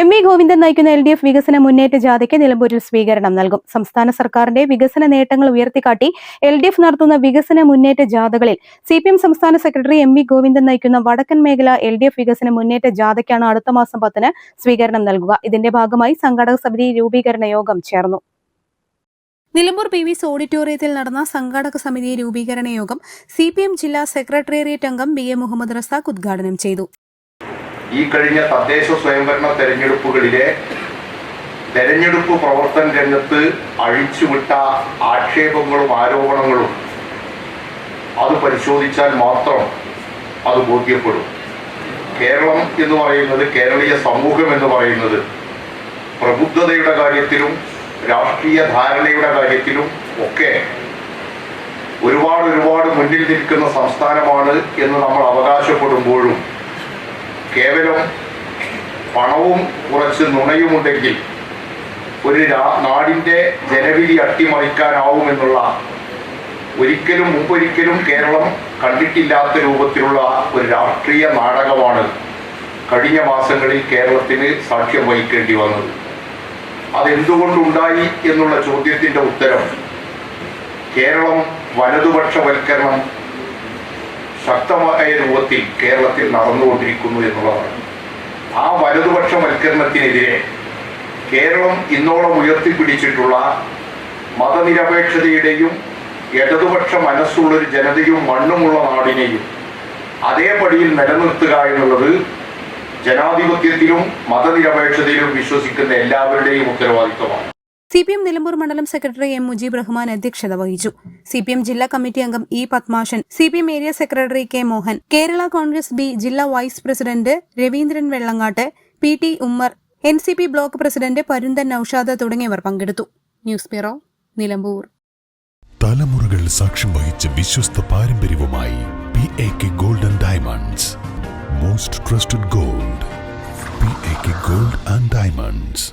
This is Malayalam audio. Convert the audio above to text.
M V Govindan നയിക്കുന്ന എൽ ഡി എഫ് വികസന മുന്നേറ്റ ജാഥയ്ക്ക് നിലമ്പൂരിൽ സ്വീകരണം നൽകും. സംസ്ഥാന സർക്കാരിന്റെ വികസന നേട്ടങ്ങൾ ഉയർത്തിക്കാട്ടി എൽ ഡി എഫ് നടത്തുന്ന വികസന മുന്നേറ്റ ജാഥകളിൽ സി പി എം സംസ്ഥാന സെക്രട്ടറി എം വി ഗോവിന്ദൻ നയിക്കുന്ന വടക്കൻ മേഖല എൽ ഡി എഫ് വികസന മുന്നേറ്റ ജാഥയ്ക്കാണ് അടുത്ത മാസം പത്തിന് സ്വീകരണം നൽകുക. ഇതിന്റെ ഭാഗമായി സംഘാടക സമിതി രൂപീകരണ യോഗം ചേർന്നു. നിലമ്പൂർ പി വി സി ഓഡിറ്റോറിയത്തിൽ നടന്ന സംഘാടക സമിതി രൂപീകരണ യോഗം സി പി എം ജില്ലാ സെക്രട്ടേറിയറ്റ് അംഗം ബി എ മുഹമ്മദ് റസാഖ് ഉദ്ഘാടനം ചെയ്തു. ഈ കഴിഞ്ഞ തദ്ദേശ സ്വയംഭരണ തെരഞ്ഞെടുപ്പുകളിലെ തെരഞ്ഞെടുപ്പ് പ്രവർത്തന രംഗത്ത് അഴിച്ചുവിട്ട ആക്ഷേപങ്ങളും ആരോപണങ്ങളും അത് പരിശോധിച്ചാൽ മാത്രം അത് ബോധ്യപ്പെടും. കേരളം എന്ന് പറയുന്നത് കേരളീയ സമൂഹം എന്ന് പറയുന്നത് പ്രബുദ്ധതയുടെ കാര്യത്തിലും രാഷ്ട്രീയ ധാരണയുടെ കാര്യത്തിലും ഒക്കെ ഒരുപാട് ഒരുപാട് മുന്നിൽ നിൽക്കുന്ന സംസ്ഥാനമാണ് എന്ന് നമ്മൾ അവകാശപ്പെടുമ്പോഴും കേവലം പണവും കുറച്ച് നുണയുമുണ്ടെങ്കിൽ ഒരു നാടിന്റെ ജനവിധി അട്ടിമറിക്കാനാവുമെന്നുള്ള ഒരിക്കലും മുമ്പൊരിക്കലും കേരളം കണ്ടിട്ടില്ലാത്ത രൂപത്തിലുള്ള ഒരു രാഷ്ട്രീയ നാടകമാണ് കഴിഞ്ഞ മാസങ്ങളിൽ കേരളത്തിന് സാക്ഷ്യം വഹിക്കേണ്ടി വന്നത്. അതെന്തുകൊണ്ടുണ്ടായി എന്നുള്ള ചോദ്യത്തിന്റെ ഉത്തരം കേരളം വലതുപക്ഷവൽക്കരണം ശക്തമായ രൂപത്തിൽ കേരളത്തിൽ നടന്നുകൊണ്ടിരിക്കുന്നു എന്നുള്ളതാണ്. ആ വലതുപക്ഷ വൽക്കരണത്തിനെതിരെ കേരളം ഇന്നോളം ഉയർത്തിപ്പിടിച്ചിട്ടുള്ള മതനിരപേക്ഷതയുടെയും ഇടതുപക്ഷ മനസ്സുള്ളൊരു ജനതയും മണ്ണുമുള്ള നാടിനെയും അതേപടിയിൽ നിലനിർത്തുക എന്നുള്ളത് ജനാധിപത്യത്തിലും മതനിരപേക്ഷതയിലും വിശ്വസിക്കുന്ന എല്ലാവരുടെയും ഉത്തരവാദിത്വമാണ്. സി പി എം നിലമ്പൂർ മണ്ഡലം സെക്രട്ടറി എം മുജീബ് റഹ്മാൻ അധ്യക്ഷത വഹിച്ചു. സി പി എം ജില്ലാ കമ്മിറ്റി അംഗം E Padmashan C P M area secretary K Mohan Kerala congress B ജില്ലാ vice president Raveendran Vellangattu P T Ummer N C P block president Parunthan Noushad തുടങ്ങിയവർ പങ്കെടുത്തു. News bureau Nilambur. തലമുറകൾ സാക്ഷ്യം വഹിച്ച വിശ്വസ്ത പാരമ്പര്യവുമായി P A K golden diamonds. Most trusted gold P A K gold and diamonds.